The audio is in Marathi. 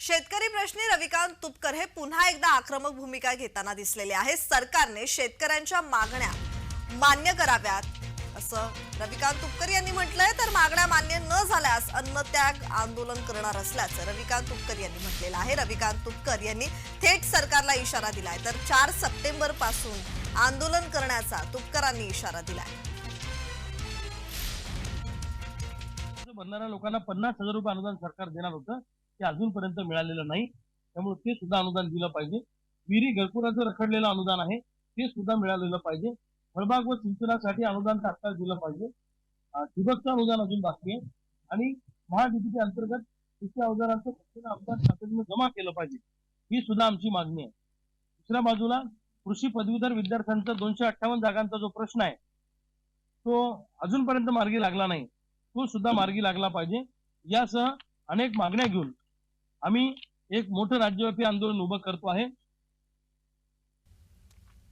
शेतकरी प्रश्नी रविकांत तुपकर हे पुन्हा एकदा आक्रमक भूमिका घेताना दिसलेले आहे सरकारने शेतकऱ्यांच्या मागण्या मान्य कराव्यात असं रविकांत तुपकर यांनी म्हटलंय. तर मागण्या मान्य न झाल्यास अन्नत्याग आंदोलन करणार असल्याचं रविकांत तुपकर यांनी म्हटलेलं आहे. रविकांत तुपकर यांनी थेट सरकारला इशारा दिलाय. तर चार सप्टेंबरपासून आंदोलन करण्याचा तुपकरांनी इशारा दिलाय. बंधारा लोकांना पन्नास हजार रुपये अनुदान सरकार देणार होतं. ते अजूनपर्यंत मिळालेलं नाही. त्यामुळे ते सुद्धा अनुदान दिलं पाहिजे. विहिरी घरकुलाचं रखडलेलं अनुदान आहे ते सुद्धा मिळालेलं पाहिजे. फळबाग व सिंचनासाठी अनुदान तात्काळ दिलं पाहिजे. ठिबकचं अनुदान अजून बाकी आहे. आणि महाडीबीच्या अंतर्गत कृषी अवजारांचं अनुदान तातडीनं जमा केलं पाहिजे. ही सुद्धा आमची मागणी आहे. दुसऱ्या बाजूला कृषी पदवीधर विद्यार्थ्यांचा दोनशे अठ्ठावन्न जागांचा जो प्रश्न आहे तो अजूनपर्यंत मार्गी लागला नाही. तो सुद्धा मार्गी लागला पाहिजे. यासह अनेक मागण्या घेऊन आम्ही एक मोठं राज्यव्यापी आंदोलन उभं करतो आहे.